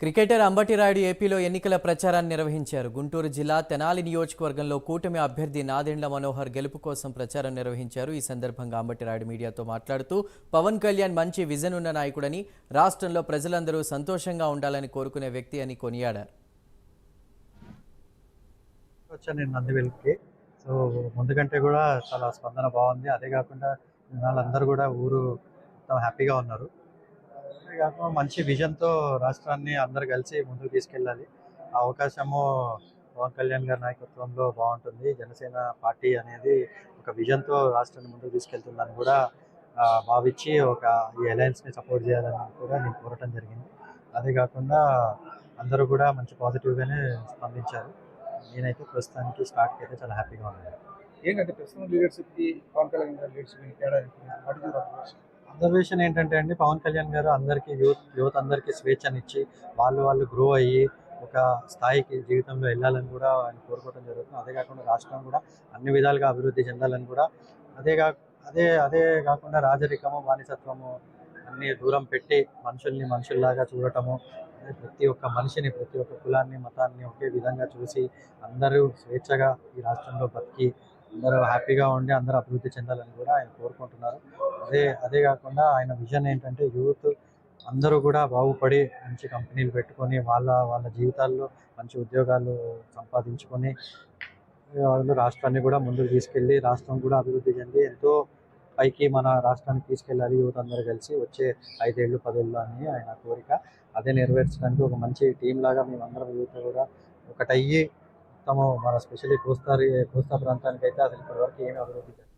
Cricketer Ambati Rayudu ఏపీలో ఎన్నికల ప్రచారాన్ని నిర్వహించారు. గుంటూరు జిల్లా తెనాలి నియోజకవర్గంలో కూటమి అభ్యర్థి నాదెండ్ల మనోహర్ గెలుపు కోసం ప్రచారం నిర్వహించారు. ఈ సందర్భంగా అంబటి రాయుడు మీడియాతో మాట్లాడుతూ పవన్ కళ్యాణ్ మంచి విజన్ ఉన్న నాయకుడని రాష్ట్రంలో ప్రజలందరూ సంతోషంగా ఉండాలని కోరుకునే వ్యక్తి అని కొనియాడారు. నేను నందివెల్కి సో ముందు కంటే కూడా చాలా స్పందన బాగుంది. అదే కాకుండా వాళ్ళందరూ కూడా ఊరు హ్యాపీగా ఉన్నారు. కాకుండా మంచి విజన్తో రాష్ట్రాన్ని అందరు కలిసి ముందుకు తీసుకెళ్ళాలి. ఆ అవకాశము పవన్ కళ్యాణ్ గారి నాయకత్వంలో బాగుంటుంది. జనసేన పార్టీ అనేది ఒక విజన్తో రాష్ట్రాన్ని ముందుకు తీసుకెళ్తుందని కూడా భావించి ఒక ఈ అలయన్స్ని సపోర్ట్ చేయాలని కూడా నేను కోరటం జరిగింది. అదే కాకుండా అందరూ కూడా మంచి పాజిటివ్గానే స్పందించారు. నేనైతే ప్రస్తుతానికి స్టార్ట్కి అయితే చాలా హ్యాపీగా ఉన్నాను. ఏంటంటే ప్రస్తుతం లీడర్షిప్కి పవన్ కళ్యాణ్ గారి లీడర్షిప్ తేడా అబ్జర్వేషన్ ఏంటంటే అండి పవన్ కళ్యాణ్ గారు అందరికీ యూత్ యువత అందరికీ స్వేచ్ఛనిచ్చి వాళ్ళు వాళ్ళు గ్రో అయ్యి ఒక స్థాయికి జీవితంలో వెళ్ళాలని కూడా ఆయన కోరుకోవడం జరుగుతుంది. అదే కాకుండా రాష్ట్రం కూడా అన్ని విధాలుగా అభివృద్ధి చెందాలని కూడా అదే కా అదే అదే కాకుండా రాజరికము బానిసత్వము అన్ని దూరం పెట్టి మనుషుల్ని మనుషుల్లాగా చూడటము ప్రతి ఒక్క మనిషిని ప్రతి ఒక్క కులాన్ని మతాన్ని ఒకే విధంగా చూసి అందరూ స్వేచ్ఛగా ఈ రాష్ట్రంలో బతికి అందరూ హ్యాపీగా ఉండి అందరూ అభివృద్ధి చెందాలని కూడా ఆయన కోరుకుంటున్నారు. అదే అదే కాకుండా ఆయన విజన్ ఏంటంటే యూత్ అందరూ కూడా బాగుపడి మంచి కంపెనీలు పెట్టుకొని వాళ్ళ వాళ్ళ జీవితాల్లో మంచి ఉద్యోగాలు సంపాదించుకొని వాళ్ళు రాష్ట్రాన్ని కూడా ముందుకు తీసుకెళ్ళి రాష్ట్రం కూడా అభివృద్ధి చెంది ఎంతో పైకి మన రాష్ట్రాన్ని తీసుకెళ్ళాలి యూత్ అందరూ కలిసి వచ్చే ఐదేళ్ళు పదేళ్ళు అని ఆయన కోరిక. అదే నెరవేర్చడానికి ఒక మంచి టీం లాగా మేము అందరం యూత్ కూడా ఒకటయ్యి మొత్తము మన స్పెషల్లీ కోస్తా కోస్తా ప్రాంతానికి అయితే అసలు ఇప్పటివరకు ఏమీ అభివృద్ధి జరగలేదు.